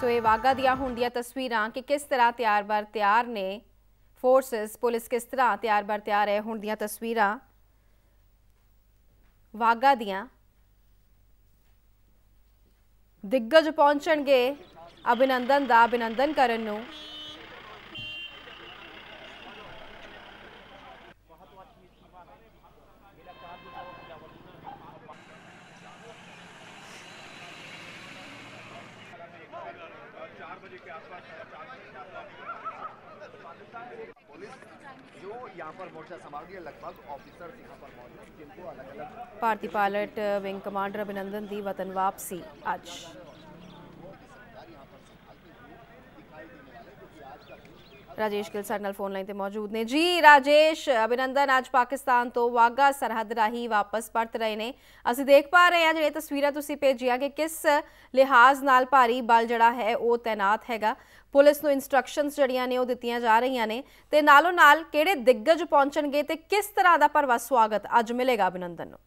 ਸੋ ਇਹ ਵਾਗਾ ਦੀਆਂ ਹੁਣ ਦੀਆਂ ਤਸਵੀਰਾਂ ਕਿ ਕਿਸ ਤਰ੍ਹਾਂ ਤਿਆਰ-ਬਰ ਤਿਆਰ ਨੇ ਫੋਰਸਸ ਪੁਲਿਸ ਕਿਸ ਤਰ੍ਹਾਂ ਤਿਆਰ-ਬਰ ਤਿਆਰ ਹੈ ਹੁਣ ਦੀਆਂ ਤਸਵੀਰਾਂ। ਵਾਗਾ ਦੀਆਂ ਦਿੱਗਜ ਪਹੁੰਚਣਗੇ ਅਭਿਨੰਦਨ ਦਾ ਅਭਿਨੰਦਨ ਕਰਨ ਨੂੰ। बजे के आसपास पुलिस जो यहाँ पर मोर्चा संभाल रही है लगभग ऑफिसर यहाँ पर मौजूद जिनको अलग अलग भारतीय पायलट विंग कमांडर अभिनंदन दी वतन वापसी आज। ਰਾਜੇਸ਼ ਗਿੱਲ ਸਾਡੇ ਨਾਲ ਫੋਨ ਲਾਈਨ ਤੇ ਮੌਜੂਦ ਨੇ। ਜੀ, ਰਾਜੇਸ਼, ਅਭਿਨੰਦਨ, ਅੱਜ ਪਾਕਿਸਤਾਨ ਤੋਂ ਵਾਗਾ ਸਰਹੱਦ ਰਾਹੀਂ ਵਾਪਸ ਪਰਤ ਰਹੇ ਨੇ। ਅਸੀਂ ਦੇਖ ਪਾ ਰਹੇ ਹਾਂ ਜਿਹੜੇ ਤਸਵੀਰਾਂ ਤੁਸੀਂ ਭੇਜੀਆਂ ਕਿ ਕਿਸ ਲਿਹਾਜ਼ ਨਾਲ ਭਾਰੀ ਬਲ ਜਿਹੜਾ ਹੈ ਉਹ ਤਾਇਨਾਤ ਹੈਗਾ। ਪੁਲਿਸ ਨੂੰ ਇਨਸਟਰਕਸ਼ਨਸ ਜਿਹੜੀਆਂ ਨੇ ਉਹ ਦਿੱਤੀਆਂ ਜਾ ਰਹੀਆਂ ਨੇ ਤੇ ਨਾਲੋਂ ਨਾਲ ਕਿਹੜੇ ਦਿੱਗਜ ਪਹੁੰਚਣਗੇ ਤੇ ਕਿਸ ਤਰ੍ਹਾਂ ਦਾ ਭਰਵਾ ਸਵਾਗਤ ਅੱਜ ਮਿਲੇਗਾ ਅਭਿਨੰਦਨ ਨੂੰ?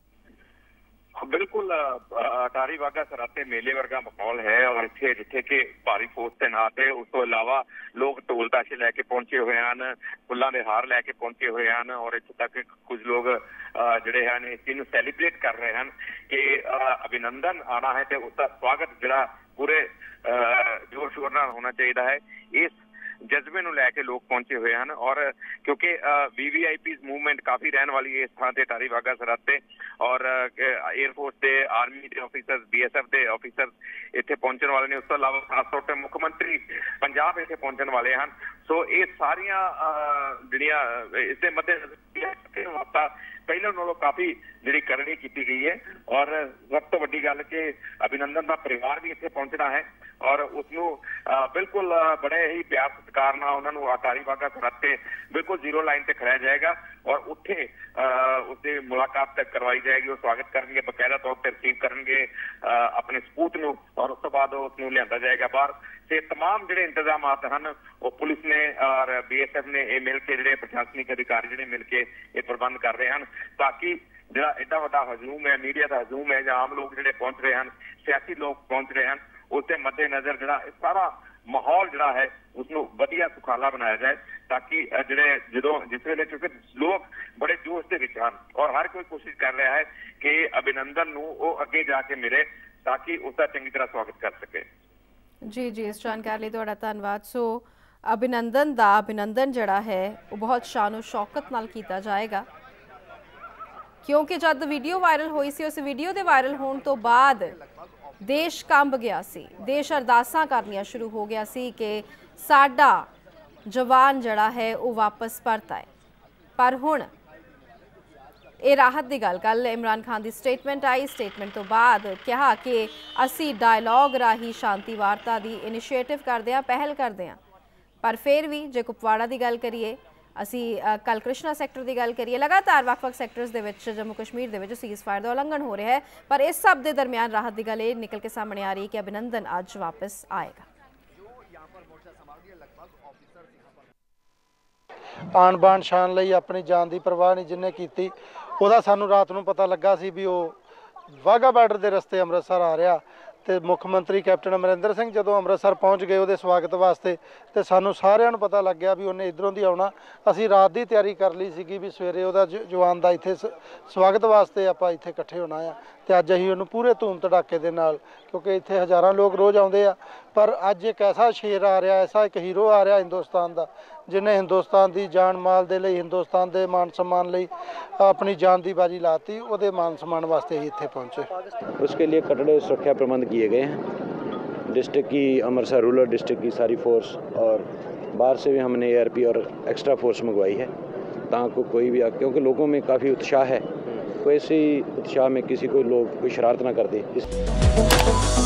ਬਿਲਕੁਲ ਅਟਾਰੀ ਵਾਗਾ ਸਰਾਤੇ ਮੇਲੇ ਵਰਗਾ ਮਾਹੌਲ ਹੈ ਔਰ ਇੱਥੇ ਜਿੱਥੇ ਕਿ ਭਾਰੀ ਫੋਰਸ ਤੈਨਾਤ ਹੈ ਉਸ ਤੋਂ ਇਲਾਵਾ ਲੋਕ ਢੋਲ ਤਾਸ਼ੇ ਲੈ ਕੇ ਪਹੁੰਚੇ ਹੋਏ ਹਨ ਫੁੱਲਾਂ ਦੇ ਹਾਰ ਲੈ ਕੇ ਪਹੁੰਚੇ ਹੋਏ ਹਨ ਔਰ ਇੱਥੇ ਤੱਕ ਕੁਝ ਲੋਕ ਅ, ਜਿਹੜੇ ਹਨ ਇਸ ਚੀਜ਼ ਨੂੰ ਸੈਲੀਬ੍ਰੇਟ ਕਰ ਰਹੇ ਹਨ ਕਿ ਅਭਿਨੰਦਨ ਆਣਾ ਹੈ ਤੇ ਉਸ ਦਾ ਸਵਾਗਤ ਜਿਹੜਾ ਪੂਰੇ ਅ, ਜੋਰ ਸ਼ੋਰ ਨਾਲ ਹੋਣਾ ਚਾਹੀਦਾ ਹੈ। ਇਸ ਜਜ਼ਬੇ ਨੂੰ ਲੈ ਕੇ ਲੋਕ ਪਹੁੰਚੇ ਹੋਏ ਹਨ ਔਰ ਕਿਉਂਕਿ ਵੀਵੀਆਈਪੀਜ਼ ਮੂਵਮੈਂਟ ਕਾਫੀ ਰਹਿਣ ਵਾਲੀ ਹੈ ਇਸ ਥਾਂ ਤੇ ਟਾਰੀ ਵਾਗਾ ਸਰਹੱਦ ਤੇ ਔਰ 에ਅਰਫੋਰਸ ਦੇ ਆਰਮੀ ਦੇ ਆਫੀਸਰਸ ਬੀਐਸਐਫ ਦੇ ਆਫੀਸਰਸ ਇੱਥੇ ਪਹੁੰਚਣ ਵਾਲੇ ਨੇ। ਉਸ ਤੋਂ ਇਲਾਵਾ ਖਾਸ ਤੌਰ ਤੇ ਮੁੱਖ ਮੰਤਰੀ ਪੰਜਾਬ ਇੱਥੇ ਪਹੁੰਚਣ ਵਾਲੇ ਹਨ। ਸੋ ਇਹ ਸਾਰੀਆਂ ਅਹ, ਜਿਹੜੀਆਂ ਅਹ, ਇਸ ਦੇ ਮੱਦੇ ਹਫਤਾ ਪਹਿਲਾਂ ਨਾਲੋਂ ਕਾਫੀ ਜਿਹੜੀ ਕਰਨੀ ਕੀਤੀ ਗਈ ਹੈ। ਔਰ ਸਭ ਤੋਂ ਵੱਡੀ ਗੱਲ ਕਿ ਅਭਿਨੰਦਨ ਦਾ ਪਰਿਵਾਰ ਵੀ ਇੱਥੇ ਪਹੁੰਚਣਾ ਹੈ। ਔਰ ਉਸ ਨੂੰ ਅਹ, ਬਿਲਕੁਲ ਅਹ, ਬੜੇ ਹੀ ਪਿਆਰ ਸਤਿਕਾਰ ਨਾਲ ਉਹਨਾਂ ਨੂੰ ਆਟਾਰੀ ਬਾਗਾ ਸਰਹੱਦ ਤੇ ਬਿਲਕੁਲ ਜ਼ੀਰੋ ਲਾਈਨ ਤੇ ਖੜਾਇਆ ਜਾਏਗਾ ਔਰ ਉੱਥੇ ਅਹ, ਉਸਦੀ ਮੁਲਾਕਾਤ ਤੱਕ ਕਰਵਾਈ ਜਾਏਗੀ ਉਹ ਸਵਾਗਤ ਕਰਨਗੇ ਬਕਾਇਦਾ ਤੌਰ ਤੇ ਰਿਸੀਵ ਕਰਨਗੇ ਅਹ, ਆਪਣੇ ਸਪੂਤ ਨੂੰ ਔਰ ਉਸ ਤੋਂ ਬਾਅਦ ਉਸ ਨੂੰ ਲਿਆਂਦਾ ਜਾਏਗਾ ਬਾਹਰ ਤੇ तमाम ਜਿਹੜੇ ਇੰਤਜ਼ਾਮਾਤ ਹਨ ਉਹ ਪੁਲਿਸ ਨੇ ਔਰ ਬੀਐਸਐਫ ਨੇ ਇਹ ਮਿਲ ਕੇ ਜਿਹੜੇ ਪ੍ਰਸ਼ਾਸਨਿਕ ਅਧਿਕਾਰੀ ਜਿਹੜੇ ਮਿਲ ਕੇ ਇਹ ਪ੍ਰਬੰਧ ਕਰ ਰਹੇ ਹਨ ਤਾਂ ਕਿ ਜਿਹੜਾ ਐਡਾ ਵੱਡਾ ਹਜੂਮ ਹੈ ਮੀਡੀਆ ਦਾ ਹਜੂਮ ਹੈ ਜਾਂ ਆਮ ਲੋਕ ਜਿਹੜੇ ਪਹੁੰਚ ਰਹੇ ਹਨ ਸਿਆਸੀ ਲੋਕ ਪਹੁੰਚ ਰਹੇ ਹਨ ਉਸ ਦੇ ਮੱਦੇ ਜਿਹੜਾ ਇਹ ਸਾਰਾ ਮਾਹੌਲ ਜਿਹੜਾ ਹੈ ਉਸ ਨੂੰ ਵਧੀਆ ਸੁਖਾਲਾ ਬਣਾਇਆ ਜਾਏ ਤਾਂ ਕਿ ਜਿਹੜੇ ਜਦੋਂ ਜਿਸ ਵੇਲੇ ਕਿਉਂਕਿ ਲੋਕ ਬੜੇ ਜੋਸ਼ ਦੇ ਵਿੱਚ ਹਨ ਔਰ ਹਰ ਕੋਈ ਕੋਸ਼ਿਸ਼ ਕਰ ਰਿਹਾ ਹੈ ਕਿ ਅਭਿਨੰਦਨ ਨੂੰ ਉਹ ਅੱਗੇ ਜਾ ਕੇ ਮਿਲੇ ਤਾਂ ਕਿ ਉਸ ਦਾ ਚੰਗੀ ਤਰ੍ਹਾਂ ਸਵਾਗਤ ਕਰ ਸਕੇ। ਜੀ ਜੀ, ਇਸ ਜਾਣਕਾਰੀ ਲਈ ਤੁਹਾਡਾ ਧੰਨਵਾਦ। ਸੋ, ਅਭਿਨੰਦਨ ਦਾ ਅਭਿਨੰਦਨ ਜਿਹੜਾ ਹੈ, ਉਹ ਬਹੁਤ ਸ਼ਾਨੋ ਸ਼ੌਕਤ ਨਾਲ ਕੀਤਾ ਜਾਏਗਾ। ਕਿਉਂਕਿ ਜਦ ਵੀਡੀਓ ਵਾਇਰਲ ਹੋਈ ਸੀ, ਉਸ ਵੀਡੀਓ ਦੇ ਵਾਇਰਲ ਹੋਣ ਤੋਂ ਬਾਅਦ ਦੇਸ਼ ਕੰਬ ਗਿਆ ਸੀ। ਦੇਸ਼ ਅਰਦਾਸਾਂ ਕਰਨੀਆਂ ਸ਼ੁਰੂ ਹੋ ਗਿਆ ਸੀ ਕਿ ਸਾਡਾ ਜਵਾਨ ਜਿਹੜਾ ਹੈ, ਉਹ ਵਾਪਸ ਪਰਤ ਆਏ। ਪਰ ਹੁਣ ਇਹ ਰਾਹਤ ਦੀ ਗੱਲ ਕੱਲ ਇਮਰਾਨ ਖਾਨ ਦੀ ਸਟੇਟਮੈਂਟ ਆਈ। ਸਟੇਟਮੈਂਟ ਤੋਂ ਬਾਅਦ ਕਿਹਾ ਕਿ ਅਸੀਂ ਡਾਇਲੌਗ ਰਾਹੀਂ ਸ਼ਾਂਤੀ ਵਾਰਤਾ ਦੀ ਇਨੀਸ਼ੀਏਟਿਵ ਕਰਦੇ ਹਾਂ, ਪਹਿਲ ਕਰਦੇ ਹਾਂ। ਪਰ ਫਿਰ ਵੀ ਜੇ ਕੁਪਵਾੜਾ ਦੀ ਗੱਲ ਕਰੀਏ ਅਸੀਂ ਕੱਲ ਸੈਕਟਰ ਦੀ ਗੱਲ ਕਰੀਏ, ਲਗਾਤਾਰ ਵੱਖ-ਵੱਖ ਸੈਕਟਰਸ ਦੇ ਵਿੱਚ ਜੰਮੂ ਕਸ਼ਮੀਰ ਦੇ ਵਿੱਚ ਸੀਜ਼ਫਾਇਰ ਦਾ ਉਲੰਘਣ ਹੋ ਰਿਹਾ ਹੈ। ਪਰ ਇਸ ਸਭ ਦੇ ਦਰਮਿਆਨ ਰਾਹਤ ਦੀ ਗੱਲ ਇਹ ਨਿਕਲ ਕੇ ਸਾਹਮਣੇ ਆ ਰਹੀ ਹੈ ਕਿ ਅਭਿਨੰਦਨ ਅੱਜ ਵਾਪਸ ਆਏਗਾ। ਆਣ ਬਾਣ ਸ਼ਾਨ ਲਈ ਆਪਣੀ ਜਾਨ ਦੀ ਪਰਵਾਹ ਨਹੀਂ ਜਿੰਨੇ ਕੀਤੀ, ਉਹਦਾ ਸਾਨੂੰ ਰਾਤ ਨੂੰ ਪਤਾ ਲੱਗਾ ਸੀ ਵੀ ਉਹ ਵਾਗਾ ਬਾਰਡਰ ਦੇ ਰਸਤੇ ਅੰਮ੍ਰਿਤਸਰ ਆ ਰਿਹਾ। ਤੇ ਮੁੱਖ ਮੰਤਰੀ ਕੈਪਟਨ ਅਮਰਿੰਦਰ ਸਿੰਘ ਜਦੋਂ ਅੰਮ੍ਰਿਤਸਰ ਪਹੁੰਚ ਗਏ ਉਹਦੇ ਸਵਾਗਤ ਵਾਸਤੇ ਤੇ ਸਾਨੂੰ ਸਾਰਿਆਂ ਨੂੰ ਪਤਾ ਲੱਗ ਗਿਆ ਵੀ ਉਹਨੇ ਇਧਰੋਂ ਦੀ ਆਉਣਾ। ਅਸੀਂ ਰਾਤ ਦੀ ਤਿਆਰੀ ਕਰ ਲਈ ਸੀਗੀ ਵੀ ਸਵੇਰੇ ਉਹਦਾ ਜ- ਜਵਾਨ ਦਾ ਇੱਥੇ ਸ- ਸਵਾਗਤ ਵਾਸਤੇ ਆਪਾਂ ਇੱਥੇ ਇਕੱਠੇ ਹੋਣਾ ਆ। ਤੇ ਅੱਜ ਅਸੀਂ ਉਹਨੂੰ ਪੂਰੇ ਧੂਮ ਧੜਾਕੇ ਦੇ ਨਾਲ ਕਿਉਂਕਿ ਇੱਥੇ ਹਜ਼ਾਰਾਂ ਲੋਕ ਰੋਜ਼ ਆਉਂਦੇ ਆ ਪਰ ਅੱਜ ਇੱਕ ਐਸਾ ਸ਼ੇਰ ਆ ਰਿਹਾ ਐਸਾ ਇੱਕ ਹੀਰੋ ਆ ਰਿਹਾ ਹਿੰਦੁਸਤਾਨ ਦਾ ਜਿਨੇ ਹਿੰਦੁਸਤਾਨ ਦੀ ਜਾਨ ਮਾਲ ਦੇ ਲਈ ਹਿੰਦੁਸਤਾਨ ਦੇ ਮਾਨ सम्मान ਲਈ ਆਪਣੀ ਜਾਨ ਦੀ ਬਾਜੀ ਲਾਤੀ ਉਹਦੇ ਮਾਨ सम्मान ਵਾਸਤੇ ਹੀ ਇੱਥੇ ਪਹੁੰਚੇ उसके लिए कटड़े सुरक्षा प्रबंध किए गए हैं डिस्ट्रिक्ट की अमृतसर रूरल डिस्ट्रिक्ट की सारी फोर्स और बाहर से भी हमने एआरपी और एक्स्ट्रा फोर्स मंगवाई है ताकि कोई भी आ- क्योंकि लोगों में काफ़ी उत्साह है कोई ऐसी उत्साह में किसी को लोग कोई शरारत ना कर दे